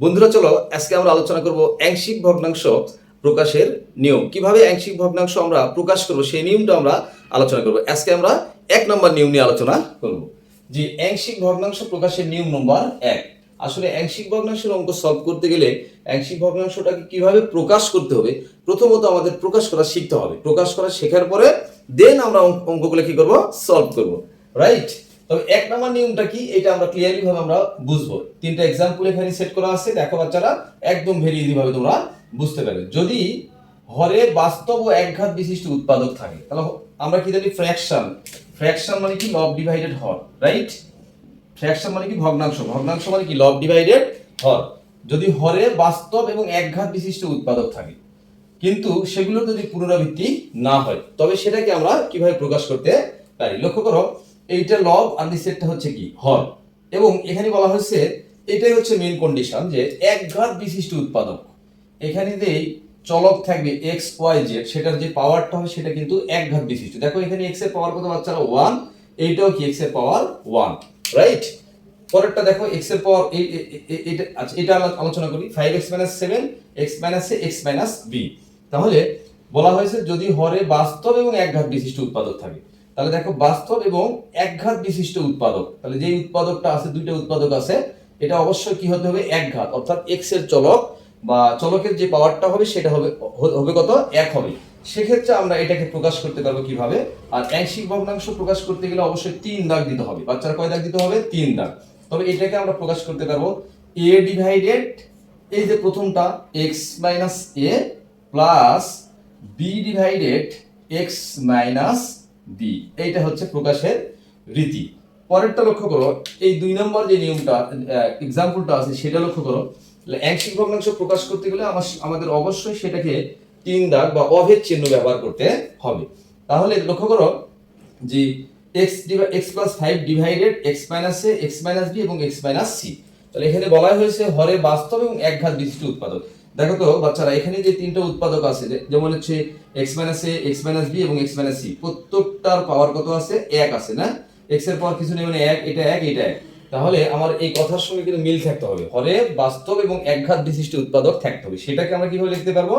বন্ধুরা, চলো আজকে আমরা আলোচনা করব আংশিক ভগ্নাংশ প্রকাশের নিয়ম। কীভাবে আংশিক ভগ্নাংশ আমরা প্রকাশ করব, সেই নিয়মটা আমরা আলোচনা করব। আজকে আমরা এক নম্বর নিয়ম নিয়ে আলোচনা করব। যে আংশিক ভগ্নাংশ প্রকাশের নিয়ম নম্বর এক। আসলে আংশিক ভগ্নাংশের অঙ্ক সলভ করতে গেলে আংশিক ভগ্নাংশটাকে কীভাবে প্রকাশ করতে হবে, প্রথমত আমাদের প্রকাশ করা শিখতে হবে। প্রকাশ করা শেখার পরে দেন আমরা অঙ্ক- অঙ্কগুলো কি করব? সলভ করব। রাইট তবে এক নম্বর নিয়মটা কি? এটা আমরা ক্লিয়ারলি ভাবে আমরা বুঝব। তিনটা এক্সাম্পল এখানে সেট করা আছে। দেখো বাচ্চারা, একদম ভেরি ইজি ভাবে তোমরা বুঝতে পারবে। যদি হরে বাস্তব ও একঘাত বিশিষ্ট উৎপাদক থাকে, তাহলে আমরা কি জানি? ফ্র্যাকশন ফ্র্যাকশন মানে কি? লব ডিভাইডেড হর রাইট ফ্র্যাকশন মানে কি? ভগ্নাংশ। ভগ্নাংশ মানে কি? লব ডিভাইডেড হর। যদি হরে বাস্তব এবং একঘাত বিশিষ্ট উৎপাদক থাকে, কিন্তু সেগুলোর যদি পুনরাবৃত্তি না হয়, তবে সেটাকে আমরা কীভাবে প্রকাশ করতে পারি? লক্ষ্য করো এইটা লব আর নিচেরটা হচ্ছে কি? হর এবং এখানে বলা হয়েছে, এটাই হচ্ছে মেন কন্ডিশন যে একঘাত বিশিষ্ট উৎপাদক। এখানে যে চলক থাকবে এক্স ওয়াই জেড সেটার যে পাওয়ারটা হবে সেটা কিন্তু একঘাত বিশিষ্ট। দেখো এখানে এক্সের পাওয়ার কত বাচ্চারা? ওয়ান এইটাও কি এক্সের পাওয়ার ওয়ান রাইট পরেরটা দেখো এক্সের পাওয়ার এটা আচ্ছা এটা আলো- আলোচনা করি। Five x minus seven x minus a x minus b তাহলে বলা হয়েছে যদি হরে বাস্তব এবং একঘাত বিশিষ্ট উৎপাদক থাকে। তাহলে দেখো বাস্তব এবং একঘাত বিশিষ্ট উৎপাদক। তাহলে যে উৎপাদকটা আছে, দুইটা উৎপাদক আছে, এটা অবশ্যই কি হতে হবে? একঘাত। অর্থাৎ এক্সের চলক বা চলকের যে পাওয়ারটা হবে, সেটা হবে হবে কত? এক হবে। সেক্ষেত্রে আমরা এটাকে প্রকাশ করতে পারব কীভাবে? আর আংশিক ভগ্নাংশ প্রকাশ করতে গেলে অবশ্যই তিন দাগ দিতে হবে। বাচ্চারা কয় দাগ দিতে হবে? তিন দাগ। তবে এটাকে আমরা প্রকাশ করতে পারব এ ডিভাইডেড এই যে প্রথমটা x minus a plus b divided x minus b এইটা হচ্ছে প্রকাশের রীতি। পরেরটা লক্ষ্য করো, এই দুই নম্বর যে নিয়মটা এক্সাম্পলটা আছে, সেটা লক্ষ্য করো। আংশিক ভগ্নাংশ প্রকাশ করতে গেলে আমার আমাদের অবশ্যই সেটাকে তিন দাগ বা অভেদ চিহ্ন ব্যবহার করতে হবে। তাহলে লক্ষ্য করো যে x x plus five divided x minus a x minus b এবং এক্স মাইনাস সি তাহলে এখানে বলা হয়েছে হরে বাস্তব এবং একঘাত বিশিষ্ট উৎপাদক। দেখো তো, বাচ্চারা, এখানে যে তিনটা উৎপাদক আছে যেমন হচ্ছে x minus a x minus b এবং এক্স মাইনাস সি প্রত্যেকটার পাওয়ার কত আছে? এক আছে, না? এক্সের পাওয়ার কিছু নেই মানে এক, এটা এক এটা এক। তাহলে আমার এই কথার সঙ্গে কিন্তু মিল থাকতে হবে। হরে বাস্তব এবং একঘাত বিশিষ্ট উৎপাদক থাকতে হবে। সেটাকে আমরা কীভাবে লিখতে পারব?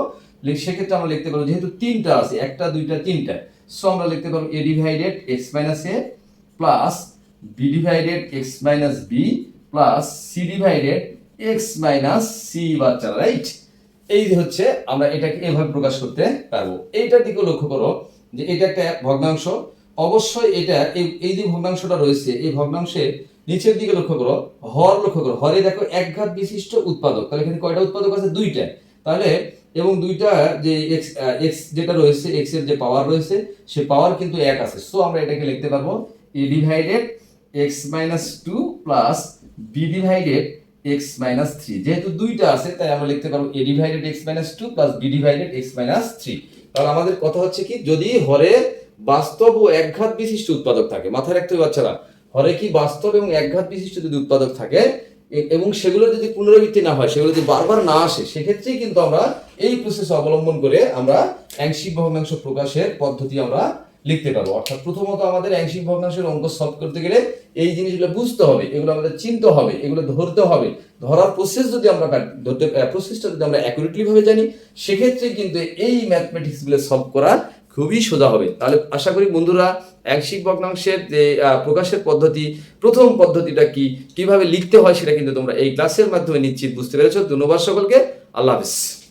সেক্ষেত্রে আমরা লিখতে পারব, যেহেতু তিনটা আছে, একটা, দুইটা, তিনটা সো আমরা লিখতে পারব a divided x minus a plus b divided x minus b plus c divided x minus c বাচ্চারা রাইট এই হচ্ছে, আমরা এটাকে এভাবে প্রকাশ করতে পারব। এইটার দিকে লক্ষ্য করো যে এটা একটা ভগ্নাংশ। অবশ্যই এটা, এই যে ভগ্নাংশটা রয়েছে, এই ভগ্নাংশের নিচের দিকে লক্ষ্য করো, হর লক্ষ্য করো। হরে দেখো একঘাত বিশিষ্ট উৎপাদক। তাহলে এখানে কয়টা উৎপাদক আছে? দুইটা। তাহলে, এবং দুইটা যে এক্স এক্স যেটা রয়েছে এক্সের যে পাওয়ার রয়েছে, সে পাওয়ার কিন্তু এক আছে। সো আমরা এটাকে লিখতে পারব a divided x minus two plus b divided x minus three যেহেতু দুইটা আছে, তাই আমরা লিখতে পারব a divided x minus two plus b divided x minus three তাহলে আমাদের কথা হচ্ছে কি, যদি হরে বাস্তব ও একঘাত বিশিষ্ট উৎপাদক থাকে, মাথায় রাখতে হবে বাচ্চারা, হরে কি বাস্তব এবং একঘাত বিশিষ্ট যদি উৎপাদক থাকে এবং সেগুলো যদি পুনরাবৃত্তি না হয়, সেগুলো যদি বারবার না আসে, সেক্ষেত্রেই কিন্তু আমরা এই প্রসেস অবলম্বন করে আমরা আংশিক ভগ্নাংশ প্রকাশের পদ্ধতি আমরা লিখতে পারব। অর্থাৎ প্রথমত আমাদের আংশিক ভগ্নাংশের অঙ্ক সলভ করতে গেলে এই জিনিসগুলো বুঝতে হবে, এগুলো আমাদের চিনতে হবে, এগুলো ধরতে হবে। ধরার প্রসেস যদি আমরা ধরতে প্রসেসটা যদি আমরা অ্যাকুরেটলি ভাবে জানি, সেক্ষেত্রে কিন্তু এই ম্যাথমেটিক্সগুলো সলভ করা খুবই সোজা হবে। তাহলে আশা করি বন্ধুরা আংশিক ভগ্নাংশের যে প্রকাশের পদ্ধতি, প্রথম পদ্ধতিটা কি, কীভাবে লিখতে হয় সেটা কিন্তু তোমরা এই ক্লাসের মাধ্যমে নিশ্চিত বুঝতে পেরেছ। ধন্যবাদ সকলকে। আল্লাহ হাফিজ।